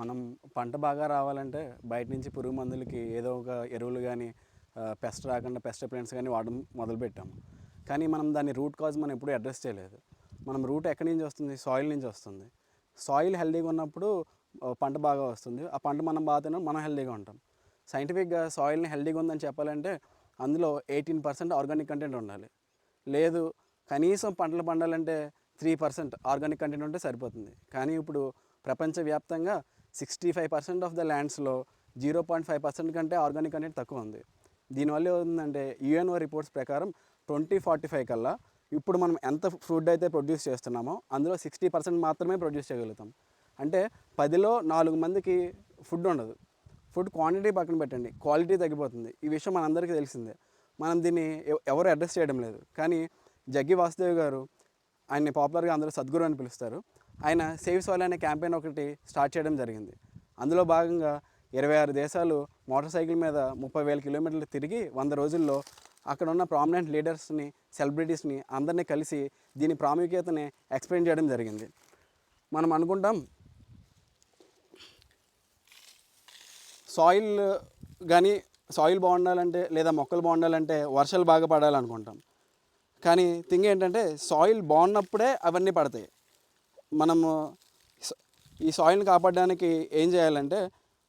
మనం పంట బాగా రావాలంటే బయట నుంచి పురుగు మందులకి ఏదో ఒక ఎరువులు కానీ పెస్ట్ రాకుండా పెస్ట్ ప్లాంట్స్ కానీ వాడడం మొదలుపెట్టాము కానీ మనం దాని రూట్ కాజ్ మనం ఎప్పుడూ అడ్రస్ చేయలేదు. మనం రూట్ ఎక్కడి నుంచి వస్తుంది? సాయిల్ నుంచి వస్తుంది. సాయిల్ హెల్దీగా ఉన్నప్పుడు పంట బాగా వస్తుంది. ఆ పంట మనం బాగా తిన్నాం మనం హెల్దీగా ఉంటాం. సైంటిఫిక్గా సాయిల్ని హెల్దీగా ఉందని చెప్పాలంటే అందులో ఎయిటీన్ పర్సెంట్ ఆర్గానిక్ కంటెంట్ ఉండాలి. లేదు కనీసం పంటలు పండాలంటే త్రీ పర్సెంట్ ఆర్గానిక్ కంటెంట్ ఉంటే సరిపోతుంది. కానీ ఇప్పుడు ప్రపంచవ్యాప్తంగా sixty five percent of the ల్యాండ్స్లో zero point five percent కంటే ఆర్గానిక్ కంటెంట్ తక్కువ ఉంది. దీనివల్ల ఏంటంటే యుఎన్ఓ రిపోర్ట్స్ ప్రకారం ట్వంటీ ఫార్టీ ఫైవ్ కల్లా ఇప్పుడు మనం ఎంత ఫుడ్ అయితే ప్రొడ్యూస్ చేస్తున్నామో అందులో సిక్స్టీ పర్సెంట్ మాత్రమే ప్రొడ్యూస్ చేయగలుగుతాం. అంటే పదిలో నాలుగు మందికి ఫుడ్ ఉండదు. ఫుడ్ క్వాంటిటీ పక్కన పెట్టండి క్వాలిటీ తగ్గిపోతుంది. ఈ విషయం మనందరికీ తెలిసిందే. మనం దీన్ని ఎవ- ఎవరు అడ్రస్ చేయడం లేదు. కానీ జగ్గి వాసుదేవ్ గారు ఆయన్ని పాపులర్గా అందరూ సద్గురు అని పిలుస్తారు. ఆయన సేవ్ సాయిల్ అనే క్యాంపెయిన్ ఒకటి స్టార్ట్ చేయడం జరిగింది. అందులో భాగంగా ఇరవై ఆరు దేశాలు మోటార్ సైకిల్ మీద ముప్పై వేల కిలోమీటర్లు తిరిగి వంద రోజుల్లో అక్కడ ఉన్న ప్రామినెంట్ లీడర్స్ని సెలబ్రిటీస్ని అందరినీ కలిసి దీని ప్రాముఖ్యతని ఎక్స్ప్లెయిన్ చేయడం జరిగింది. మనం అనుకుంటాం సాయిల్ కానీ సాయిల్ బాగుండాలంటే లేదా మొక్కలు బాగుండాలంటే వర్షాలు బాగా పడాలనుకుంటాం. కానీ థింగ్ ఏంటంటే సాయిల్ బాగున్నప్పుడే అవన్నీ పడతాయి. మనము ఈ సాయిల్ని కాపాడడానికి ఏం చేయాలంటే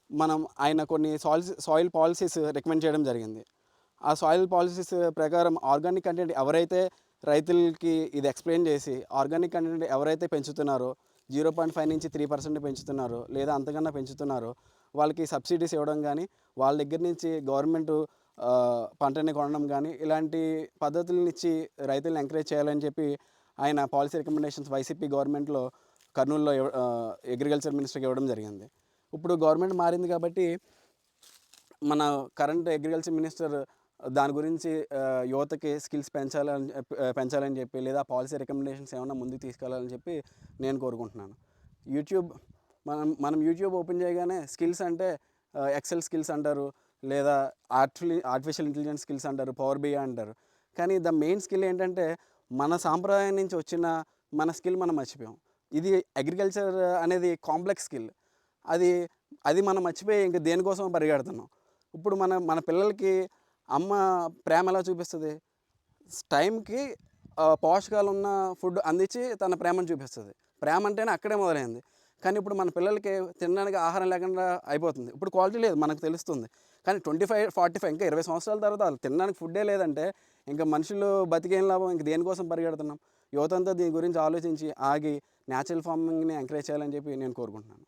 మనం ఆయన కొన్ని సాయిల్స్ సాయిల్ పాలసీస్ రికమెండ్ చేయడం జరిగింది. ఆ సాయిల్ పాలసీస్ ప్రకారం ఆర్గానిక్ కంటెంట్ ఎవరైతే రైతులకి ఇది ఎక్స్ప్లెయిన్ చేసి ఆర్గానిక్ కంటెంట్ ఎవరైతే పెంచుతున్నారో జీరో పాయింట్ ఫైవ్ నుంచి త్రీ పర్సెంట్ పెంచుతున్నారో లేదా అంతకన్నా పెంచుతున్నారో వాళ్ళకి సబ్సిడీస్ ఇవ్వడం కానీ వాళ్ళ దగ్గర నుంచి గవర్నమెంట్ పంటని కొనడం కానీ ఇలాంటి పద్ధతులను ఇచ్చి రైతులను ఎంకరేజ్ చేయాలని చెప్పి ఆయన పాలసీ రికమెండేషన్స్ వైసీపీ గవర్నమెంట్లో కర్నూలులో అగ్రికల్చర్ మినిస్టర్కి ఇవ్వడం జరిగింది. ఇప్పుడు గవర్నమెంట్ మారింది కాబట్టి మన కరెంట్ అగ్రికల్చర్ మినిస్టర్ దాని గురించి యువతకి స్కిల్స్ పెంచాలని పెంచాలని చెప్పి లేదా పాలసీ రికమెండేషన్స్ ఏమైనా ముందుకు తీసుకెళ్ళాలని చెప్పి నేను కోరుకుంటున్నాను. యూట్యూబ్ మనం మనం యూట్యూబ్ ఓపెన్ చేయగానే స్కిల్స్ అంటే ఎక్సెల్ స్కిల్స్ అంటారు లేదా ఆర్టిఫి ఆర్టిఫిషియల్ ఇంటెలిజెన్స్ స్కిల్స్ అంటారు పవర్ బిఐ అంటారు. కానీ ద మెయిన్ స్కిల్ ఏంటంటే మన సాంప్రదాయం నుంచి వచ్చిన మన స్కిల్ మనం మర్చిపోయాం. ఇది అగ్రికల్చర్ అనేది కాంప్లెక్స్ స్కిల్. అది అది మనం మర్చిపోయి ఇంక దేనికోసం పరిగెడుతున్నాం. ఇప్పుడు మన మన పిల్లలకి అమ్మ ప్రేమ ఎలా చూపిస్తుంది? టైంకి పోషకాలు ఉన్న ఫుడ్ అందించి తన ప్రేమను చూపిస్తుంది. ప్రేమ అంటేనే అక్కడే మొదలైంది. కానీ ఇప్పుడు మన పిల్లలకి తినడానికి ఆహారం లేకుండా అయిపోతుంది. ఇప్పుడు క్వాలిటీ లేదు మనకు తెలుస్తుంది. కానీ ట్వంటీ ఫైవ్ ఫార్టీ ఫైవ్ ఇంకా ఇరవై సంవత్సరాల తర్వాత వాళ్ళు తినడానికి ఫుడ్డే లేదంటే ఇంకా మనుషులు బతికేం లాభం ఇంక దేనికోసం పరిగెడుతున్నాం? యువతంతా దీని గురించి ఆలోచించి ఆగి న్యాచురల్ ఫార్మింగ్ని ఎంకరేజ్ చేయాలని చెప్పి నేను కోరుకుంటున్నాను.